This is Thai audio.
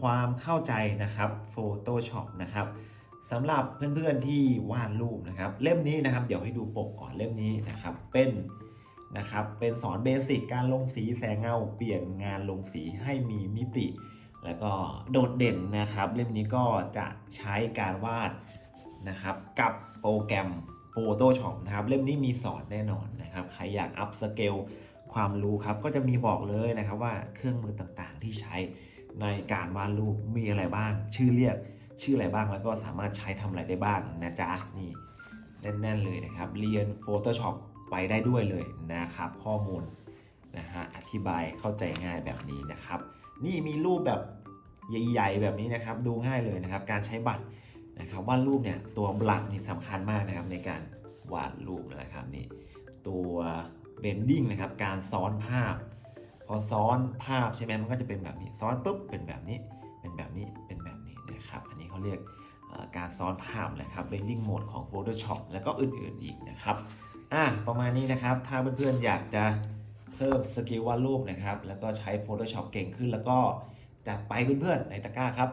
ความเข้าใจนะครับ Photoshop นะครับสำหรับเพื่อนๆที่วาดรูปนะครับ เล่มนี้นะครับ เดี๋ยวให้ดูปกก่อนเล่มนี้นะครับ เป็นนะครับ เป็นสอนเบสิกการลงสีแสงเงา เปลี่ยนงานลงสีให้มีมิติ แล้วก็โดดเด่นนะครับ เล่มนี้ก็จะใช้การวาดนะครับ กับโปรแกรม Photoshop นะครับ เล่มนี้มีสอนแน่นอนนะครับ ใครอยากอัพสเกลความรู้ครับ ก็จะมีบอกเลยนะครับว่าเครื่องมือต่างๆที่ใช้ ในการวาดรูปมีอะไรบ้าง ชื่อเรียกชื่ออะไรบ้างแล้วก็สามารถใช้ทำอะไรได้บ้างนะจ๊ะนี่แน่นๆเลยนะครับ เรียน Photoshop ไปได้ด้วยเลยนะครับ ข้อมูลนะฮะอธิบายเข้าใจง่ายแบบนี้นะครับ นี่มีรูปแบบใหญ่ๆแบบนี้นะครับ ดูง่ายเลยนะครับ การใช้บัตรนะครับวาดรูปเนี่ยตัวบลักนี่สำคัญมากนะครับในการวาดรูปนะครับนี่ตัวเบนดิ้งนะครับ การซ้อนภาพ พอซ้อนภาพใช่ไหมมันก็จะเป็นแบบนี้ ซ้อนปุ๊บเป็นแบบนี้ เป็นแบบนี้ เป็นแบบนี้นะครับ อันนี้เขาเรียกการซ้อนภาพนะครับ blending mode ของ Photoshop แล้วก็อื่นๆอีกนะครับ อะประมาณนี้นะครับ ถ้าเพื่อนๆอยากจะเพิ่มสกิลวาดรูปนะครับ แล้วก็ใช้ Photoshop เก่งขึ้นแล้วก็จัดไปเพื่อนๆในตะกร้าครับ